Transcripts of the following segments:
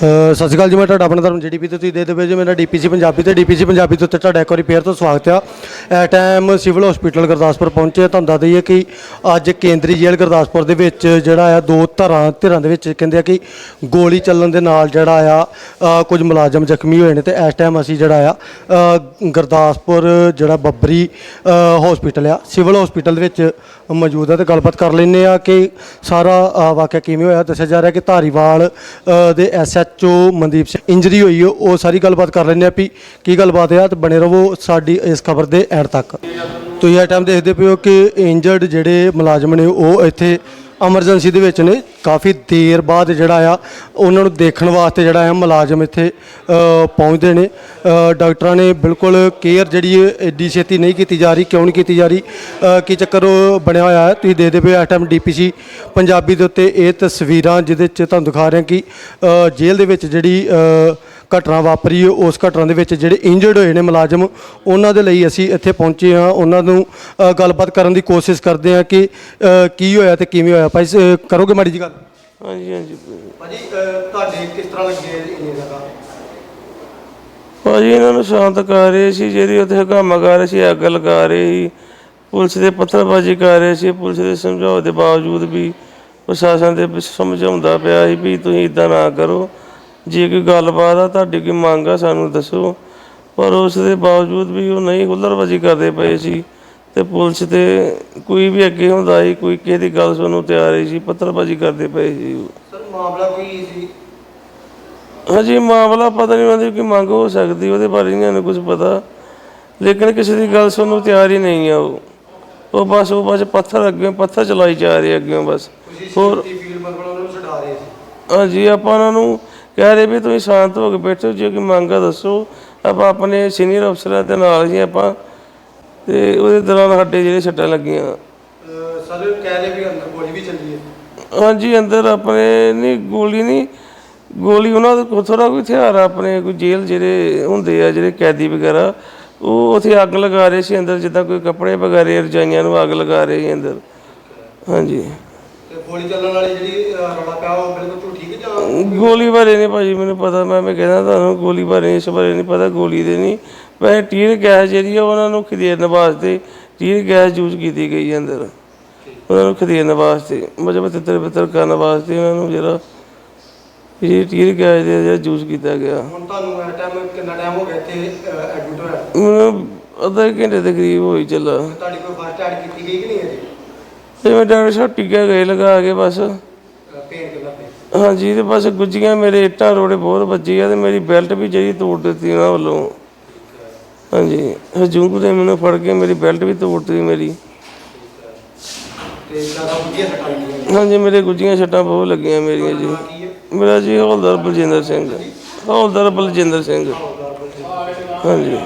ਸਤਿ ਸ਼੍ਰੀ ਅਕਾਲ ਜੀ ਮੈਂ ਤੁਹਾਡਾ ਆਪਣਾ ਧਰਮ ਜੀਡੀਪੀ ਤੇ ਤੁਸੀਂ ਦੇਖਦੇ ਪਏ ਜੀ ਮੇਰਾ ਡੀਪੀਸੀ ਪੰਜਾਬੀ ਤੇ ਡੀਪੀਸੀ ਪੰਜਾਬੀ ਤੋਂ ਉੱਤੇ ਤੁਹਾਡਾ ਇੱਕ ਵਾਰੀ ਫੇਰ ਤੋਂ ਸਵਾਗਤ ਆ। ਇਹ ਟਾਈਮ ਸਿਵਲ ਹਸਪੀਟਲ ਗੁਰਦਾਸਪੁਰ ਪਹੁੰਚੇ ਤੁਹਾਨੂੰ ਦੱਸ ਦਈਏ ਕਿ ਅੱਜ ਕੇਂਦਰੀ ਜੇਲ੍ਹ ਗੁਰਦਾਸਪੁਰ ਦੇ ਵਿੱਚ ਜਿਹੜਾ ਆ ਦੋ ਧਰਾਂ ਧਿਰਾਂ ਦੇ ਵਿੱਚ ਕਹਿੰਦੇ ਆ ਕਿ ਗੋਲੀ ਚੱਲਣ ਦੇ ਨਾਲ ਜਿਹੜਾ ਆ ਕੁਝ ਮੁਲਾਜ਼ਮ ਜ਼ਖਮੀ ਹੋਏ ਨੇ ਤੇ ਇਸ ਟਾਈਮ ਅਸੀਂ ਜਿਹੜਾ ਆ ਗੁਰਦਾਸਪੁਰ ਜਿਹੜਾ ਬੱਬਰੀ ਹਸਪੀਟਲ ਆ ਸਿਵਲ ਹਸਪੀਟਲ ਦੇ ਵਿੱਚ ਮੌਜੂਦ ਆ ਤੇ ਗੱਲਬਾਤ ਕਰ ਲੈਂਦੇ ਆ ਕਿ ਸਾਰਾ ਵਾਕਿਆ ਕਿਵੇਂ ਹੋਇਆ। ਦੱਸਿਆ ਜਾ ਰਿਹਾ ਕਿ ਧਾਰੀਵਾਲ ਅ, ਦੇ ਐਸਐਚਓ ਮਨਦੀਪ ਸਿੰਘ। ਇੰਜਰੀ ਹੋਈ ਹੈ ਉਹ ਸਾਰੀ ਗੱਲਬਾਤ ਕਰ ਲੈਂਦੇ ਆ ਵੀ ਕੀ ਗੱਲਬਾਤ ਆ ਤੇ ਬਣੇ ਰਹੋ ਸਾਡੀ ਇਸ ਖਬਰ ਦੇ ਐਂਡ ਤੱਕ। ਤੁਸੀਂ ਇਹ ਟਾਈਮ ਦੇਖਦੇ ਪਿਓ ਕਿ ਇੰਜਰਡ ਜਿਹੜੇ ਮੁਲਾਜ਼ਮ ਨੇ, ਉਹ ਇੱਥੇ ਐਮਰਜੈਂਸੀ ਦੇ ਵਿੱਚ ਨੇ। ਕਾਫੀ ਦੇਰ ਬਾਅਦ ਜਿਹੜਾ ਆ, ਉਹਨਾਂ ਨੂੰ ਦੇਖਣ ਵਾਸਤੇ ਜਿਹੜਾ ਆ ਮੁਲਾਜ਼ਮ ਇੱਥੇ ਪਹੁੰਚਦੇ ਨੇ। ਡਾਕਟਰਾਂ ਨੇ ਬਿਲਕੁਲ ਕੇਅਰ ਜਿਹੜੀ ਐਡੀ ਛੇਤੀ ਨਹੀਂ ਕੀਤੀ ਜਾ ਰਹੀ, ਕਿਉਂ ਨਹੀਂ ਕੀਤੀ ਜਾ ਰਹੀ। ਕੀ ਚੱਕਰ ਉਹ ਬਣਿਆ ਹੋਇਆ ਹੈ, ਤੁਸੀਂ ਦੇਖਦੇ ਪਏ ਇਸ ਟਾਈਮ ਡੀਪੀਸੀ ਪੰਜਾਬੀ ਦੇ ਉੱਤੇ ਇਹ ਤਸਵੀਰਾਂ ਜਿਹਦੇ 'ਚ ਤੁਹਾਨੂੰ ਦਿਖਾ ਰਹੇ ਕਿ ਜੇਲ੍ਹ ਦੇ ਵਿੱਚ ਜਿਹੜੀ ਘਟਨਾ ਵਾਪਰੀ ਹੈ, ਉਸ ਘਟਨਾ ਦੇ ਵਿੱਚ ਜਿਹੜੇ ਇੰਜਰਡ ਹੋਏ ਨੇ ਮੁਲਾਜ਼ਮ ਉਹਨਾਂ ਦੇ ਲਈ ਅਸੀਂ ਇੱਥੇ ਪਹੁੰਚੇ ਹਾਂ। ਉਹਨਾਂ ਨੂੰ ਅ, ਗੱਲਬਾਤ ਕਰਨ ਦੀ ਕੋਸ਼ਿਸ਼ ਕਰਦੇ ਹਾਂ ਕਿ ਅ, ਕੀ ਹੋਇਆ ਤੇ ਕਿਵੇਂ ਹੋਇਆ। ਭਾਈ ਸ- ਕਰੋਗੇ ਮਾੜੀ ਜੀ ਗੱਲ? ਹਾਂਜੀ ਹਾਂਜੀ। ਭਾਜੀ ਤੁਹਾਡੇ ਕਿਸ ਤਰ੍ਹਾਂ ਲੱਗੇ ਇੰਨੇ ਜ਼ਿਆਦਾ? ਭਾਜੀ ਇਹਨਾਂ ਨੂੰ ਸ਼ਾਂਤ ਕਰ ਰਹੇ ਸੀ ਜਿਹੜੀ ਉੱਥੇ ਹਕਾਮਾ ਕਰ ਰਹੇ ਸੀ ਅੱਗ ਲਗਾ ਰਹੇ ਸੀ। ਪੁਲਿਸ ਦੇ ਪੱਥਰਬਾਜ਼ੀ ਕਰ ਰਹੇ ਸੀ ਪੁਲਿਸ ਦੇ ਸਮਝਾਉਣ ਦੇ ਬਾਵਜੂਦ ਵੀ ਪ੍ਰਸ਼ਾਸਨ ਦੇ ਵਿੱਚ ਸਮਝਾਉਂਦਾ ਪਿਆ ਸੀ ਵੀ ਤੁਸੀਂ ਇਦਾਂ ਨਾ ਕਰੋ। ਜੇ ਕੋਈ ਗੱਲਬਾਤ ਆ ਤੁਹਾਡੀ ਕੋਈ ਮੰਗ ਆ ਸਾਨੂੰ ਦੱਸੋ। ਪਰ ਉਸ ਦੇ ਬਾਵਜੂਦ ਵੀ ਉਹ ਨਹੀਂ ਹੁੱਲੜਬਾਜ਼ੀ ਕਰਦੇ ਪਏ ਸੀ ਤੇ ਪੁਲਿਸ ਤੇ ਕੋਈ ਵੀ ਅੱਗੇ ਹੁੰਦਾ ਸੀ ਕੋਈ ਕਿਸੇ ਦੀ ਗੱਲ ਸੁਣਨ ਨੂੰ ਤਿਆਰ ਨਹੀਂ ਸੀ ਪੱਥਰਬਾਜ਼ੀ ਕਰਦੇ ਪਏ ਸੀ ਸਰ ਮਾਮਲਾ ਕੋਈ ਸੀ? ਹਾਂਜੀ ਮਾਮਲਾ ਪਤਾ ਨਹੀਂ ਉਹਨਾਂ ਦੀ ਕੀ ਮੰਗ ਹੋ ਸਕਦੀ ਉਹਦੇ ਬਾਰੇ ਨਹੀਂ ਸਾਨੂੰ ਕੁਝ ਪਤਾ। ਲੇਕਿਨ ਕਿਸੇ ਦੀ ਗੱਲ ਸੁਣਨ ਨੂੰ ਤਿਆਰ ਹੀ ਨਹੀਂ ਆ ਉਹ। ਉਹ ਬਸ ਉਹ ਬਸ ਪੱਥਰ ਅੱਗੇ ਪੱਥਰ ਚਲਾਈ ਜਾ ਰਹੇ ਅੱਗੇ ਬਸ। ਹੋਰ ਹਾਂਜੀ ਆਪਾਂ ਉਹਨਾਂ ਨੂੰ ਕਹਿ ਰਹੇ ਵੀ ਤੁਸੀਂ ਸ਼ਾਂਤ ਹੋ ਕੇ ਬੈਠੋ ਜੇ ਕੋਈ ਮੰਗ ਆ ਦੱਸੋ। ਆਪਾਂ ਆਪਣੇ ਸੀਨੀਅਰ ਅਫਸਰਾਂ ਦੇ ਨਾਲ ਹੀ ਆਪਾਂ ਤੇ ਉਹਦੇ ਦੌਰਾਨ ਸਾਡੇ ਜਿਹੜੇ ਸੱਟਾਂ ਲੱਗੀਆਂ। ਸਰ ਕਹਿ ਰਹੇ ਵੀ ਅੰਦਰ ਗੋਲੀ ਵੀ ਚੱਲੀ ਹੈ। ਹਾਂਜੀ ਅੰਦਰ ਆਪਣੇ ਨਹੀਂ ਗੋਲੀ ਨਹੀਂ। ਗੋਲੀ ਉਹਨਾਂ ਦਾ ਥੋੜਾ ਕੋਈ ਹਥਿਆਰ ਆ ਆਪਣੇ ਕੋਈ ਜੇਲ੍ਹ ਜਿਹੜੇ ਹੁੰਦੇ ਆ ਜਿਹੜੇ ਕੈਦੀ ਵਗੈਰਾ ਉਹ ਉੱਥੇ ਅੱਗ ਲਗਾ ਰਹੇ ਸੀ ਅੰਦਰ ਜਿੱਦਾਂ ਕੋਈ ਕੱਪੜੇ ਵਗੈਰੇ ਰਜਾਈਆਂ ਨੂੰ ਅੱਗ ਲਗਾ ਰਹੇ ਸੀ ਅੰਦਰ। ਹਾਂਜੀ। ਤੇ ਗੋਲੀ ਚੱਲਣ ਵਾਲੀ ਜਿਹੜੀ ਅ, ਰੌਲਾ ਪਿਆ ਉਹ ਬਿਲਕੁਲ ਝੂਠੀ ਕਿ ਜਾਂ? ਗੋਲੀ ਬਾਰੇ ਨਹੀਂ ਭਾਜੀ ਮੈਨੂੰ ਪਤਾ ਮੈਂ ਮੈਂ ਕਹਿੰਦਾ ਤੁਹਾਨੂੰ ਗੋਲੀ ਬਾਰੇ ਇਸ ਬਾਰੇ ਨਹੀਂ ਪਤਾ ਗੋਲੀ ਦੇ ਨਹੀਂ। ਵੈਸੇ ਟੀਰ ਗੈਸ ਜਿਹੜੀ ਆ ਉਹਨਾਂ ਨੂੰ ਖਦੇਰਨ ਵਾਸਤੇ ਟੀਰ ਗੈਸ ਯੂਜ਼ ਕੀਤੀ ਗਈ ਹੈ ਅੰਦਰ। ਉਹਨਾਂ ਨੂੰ ਖਦੇਰਨ ਵਾਸਤੇ ਮਤਲਬ ਤਿੱਤਰ ਬਿੱਤਰ ਕਰਨ ਵਾਸਤੇ ਉਹਨਾਂ ਨੂੰ ਜਿਹੜਾ ਇਹ ਟੀਰ ਗੈਸ ਦੇ ਜਿਹੜਾ ਯੂਜ਼ ਕੀਤਾ ਗਿਆ। ਹੁਣ ਤੁਹਾਨੂੰ ਇਹ ਟਾਈਮ ਕਿੰਨਾ ਟਾਈਮ ਹੋ ਗਿਆ ਇੱਥੇ ਐਡਮਿਟ ਹੋਇਆ ਮੈਨੂੰ ਅੱਧਾ ਘੰਟੇ ਦੇ ਕਰੀਬ ਹੋਈ ਚੱਲਾ। ਤੁਹਾਡੀ ਕੋਈ ਫਸਟ ਐਡ ਕੀਤੀ ਗਈ ਕਿ ਨਹੀਂ ਹੈ ਤੇ ਮੈਂ ਡਾਕਟਰ ਸਾਹਿਬ ਟੀਕਾ ਗਏ ਲਗਾ ਕੇ ਬਸ। ਪੇਨ ਕਿੰਨਾ ਪੇ ਹਾਂਜੀ, ਤੇ ਬਸ ਗੁੱਜੀਆਂ ਮੇਰੇ, ਇੱਟਾਂ ਰੋੜੇ ਬਹੁਤ ਵੱਜੀ ਆ ਤੇ ਮੇਰੀ ਬੈਲਟ ਵੀ ਜਿਹੜੀ ਤੋੜ ਦਿੱਤੀ ਉਹਨਾਂ ਵੱਲੋਂ। ਹਾਂਜੀ ਹਜ਼ੂਕ ਦੇ ਮੈਨੂੰ ਫੜ ਕੇ ਮੇਰੀ ਬੈਲਟ ਵੀ ਤੋੜ ਦਿੱਤੀ ਮੇਰੀ। ਤੇ ਜ਼ਿਆਦਾ ਵਧੀਆ ਸੱਟਾਂ ਲੱਗੀਆਂ ਹਾਂਜੀ, ਮੇਰੇ ਗੁੱਜੀਆਂ ਛੱਟਾਂ ਬਹੁਤ ਲੱਗੀਆਂ ਮੇਰੀਆਂ ਜੀ। ਕੀ ਹੈ ਮੇਰਾ ਜੀ ਹੌਲਦਾਰ ਬਲਜਿੰਦਰ ਸਿੰਘ। ਹੌਲਦਾਰ ਬਲਜਿੰਦਰ ਸਿੰਘ। ਹਾਂਜੀ।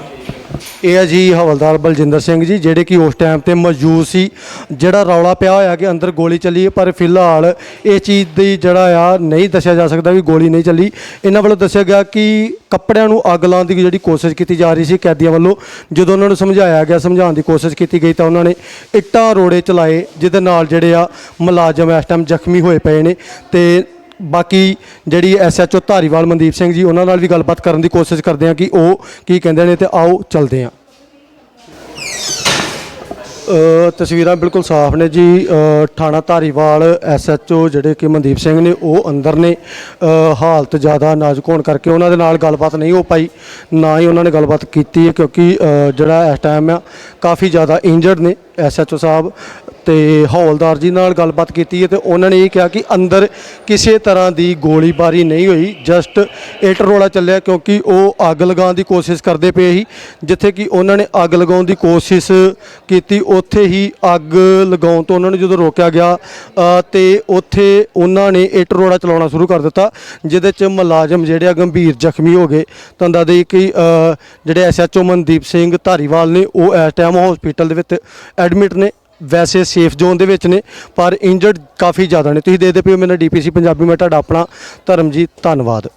ਇਹ ਹੈ ਜੀ ਹਵਲਦਾਰ ਬਲਜਿੰਦਰ ਸਿੰਘ ਜੀ, ਜਿਹੜੇ ਕਿ ਉਸ ਟਾਈਮ ਤੇ ਮੌਜੂਦ ਸੀ। ਜਿਹੜਾ ਰੌਲਾ ਪਿਆ ਹੋਇਆ ਕਿ ਅੰਦਰ ਗੋਲੀ ਚੱਲੀ ਹੈ, ਪਰ ਫਿਲਹਾਲ ਇਹ ਚੀਜ਼ ਦੀ ਜਿਹੜਾ ਆ, ਨਹੀਂ ਦੱਸਿਆ ਜਾ ਸਕਦਾ ਵੀ ਗੋਲੀ ਨਹੀਂ ਚੱਲੀ। ਇਹਨਾਂ ਵੱਲੋਂ ਦੱਸਿਆ ਗਿਆ ਕਿ ਕੱਪੜਿਆਂ ਨੂੰ ਅੱਗ ਲਾਉਣ ਦੀ ਜਿਹੜੀ ਕੋਸ਼ਿਸ਼ ਕੀਤੀ ਜਾ ਰਹੀ ਸੀ ਕੈਦੀਆਂ ਵੱਲੋਂ। ਜਦੋਂ ਉਹਨਾਂ ਨੂੰ ਸਮਝਾਇਆ ਗਿਆ, ਸਮਝਾਉਣ ਦੀ ਕੋਸ਼ਿਸ਼ ਕੀਤੀ ਗਈ ਤਾਂ ਉਹਨਾਂ ਨੇ ਇੱਟਾਂ ਰੋੜੇ ਚਲਾਏ, ਜਿਹਦੇ ਨਾਲ ਜਿਹੜੇ ਆ ਮੁਲਾਜ਼ਮ ਇਸ ਟਾਈਮ ਜ਼ਖਮੀ ਹੋਏ ਪਏ ਨੇ ਤੇ ਬਾਕੀ ਜਿਹੜੀ ਐਸਐਚਓ ਧਾਰੀਵਾਲ ਮਨਦੀਪ ਸਿੰਘ ਜੀ, ਉਹਨਾਂ ਨਾਲ ਵੀ ਗੱਲਬਾਤ ਕਰਨ ਦੀ ਕੋਸ਼ਿਸ਼ ਕਰਦੇ ਆ ਕਿ ਉਹ ਕੀ ਕਹਿੰਦੇ ਨੇ ਤੇ ਆਓ ਚੱਲਦੇ ਆ ਤਸਵੀਰਾਂ ਬਿਲਕੁਲ ਸਾਫ਼ ਨੇ ਜੀ। ਥਾਣਾ ਧਾਰੀਵਾਲ ਐਸਐਚਓ ਜਿਹੜੇ ਕਿ ਮਨਦੀਪ ਸਿੰਘ ਨੇ, ਉਹ ਅੰਦਰ ਨੇ। ਹਾਲਤ ਜ਼ਿਆਦਾ ਨਾਜ਼ੁਕ ਹੋਣ ਕਰਕੇ ਉਹਨਾਂ ਦੇ ਨਾਲ ਗੱਲਬਾਤ ਨਹੀਂ ਹੋ ਪਾਈ। ਨਾ ਹੀ ਉਹਨਾਂ ਨੇ ਗੱਲਬਾਤ ਕੀਤੀ ਕਿਉਂਕਿ ਜਿਹੜਾ ਇਸ ਟਾਈਮ ਆ, ਕਾਫੀ ਜ਼ਿਆਦਾ ਇੰਜਰਡ ਨੇ ਐਸਐਚਓ ਸਾਹਿਬ। ਤੇ ਹੌਲਦਾਰ ਜੀ ਨਾਲ ਗੱਲਬਾਤ ਕੀਤੀ ਹੈ ਤੇ ਉਹਨਾਂ ਨੇ ਇਹ ਕਿਹਾ ਕਿ ਅੰਦਰ ਕਿਸੇ ਤਰ੍ਹਾਂ ਦੀ ਗੋਲੀਬਾਰੀ ਨਹੀਂ ਹੋਈ ਜਸਟ ਇੱਟ ਰੋਲਾ ਚੱਲਿਆ ਕਿਉਂਕਿ ਉਹ ਅੱਗ ਲਗਾਉਣ ਦੀ ਕੋਸ਼ਿਸ਼ ਕਰਦੇ ਪਏ ਸੀ। ਜਿੱਥੇ ਕਿ ਉਹਨਾਂ ਨੇ ਅੱਗ ਲਗਾਉਣ ਦੀ ਕੋਸ਼ਿਸ਼ ਕੀਤੀ ਉੱਥੇ ਹੀ ਅੱਗ ਲਗਾਉਣ ਤੋਂ ਉਹਨਾਂ ਨੂੰ ਜਦੋਂ ਰੋਕਿਆ ਗਿਆ ਅ, ਤੇ ਉੱਥੇ ਉਹਨਾਂ ਨੇ ਏਟਰ ਰੋੜਾ ਚਲਾਉਣਾ ਸ਼ੁਰੂ ਕਰ ਦਿੱਤਾ ਜਿਹਦੇ ਚ ਮੁਲਾਜ਼ਮ ਜਿਹੜੇ ਆ ਗੰਭੀਰ ਜ਼ਖਮੀ ਹੋ ਗਏ। ਤਾਂ ਦੱਸ ਦੇਈਏ ਕਿ ਅ, ਜਿਹੜੇ ਐਸਐਚਓ ਮਨਦੀਪ ਸਿੰਘ ਧਾਰੀਵਾਲ ਨੇ ਉਹ ਇਸ ਟਾਈਮ ਹਸਪੀਟਲ ਦੇ ਵਿੱਚ ਐਡਮਿਟ ਨੇ। ਵੈਸੇ ਸੇਫ ਜ਼ੋਨ ਦੇ ਵਿੱਚ ਨੇ, ਪਰ ਇੰਜਰਡ ਕਾਫੀ ਜ਼ਿਆਦਾ ਨੇ। ਤੁਸੀਂ ਦੇਖਦੇ ਪਏ ਹੋ ਮੇਰਾ ਡੀਪੀਸੀ ਪੰਜਾਬੀ ਮੈਂ ਤੁਹਾਡਾ ਆਪਣਾ ਧਰਮਜੀਤ, ਧੰਨਵਾਦ।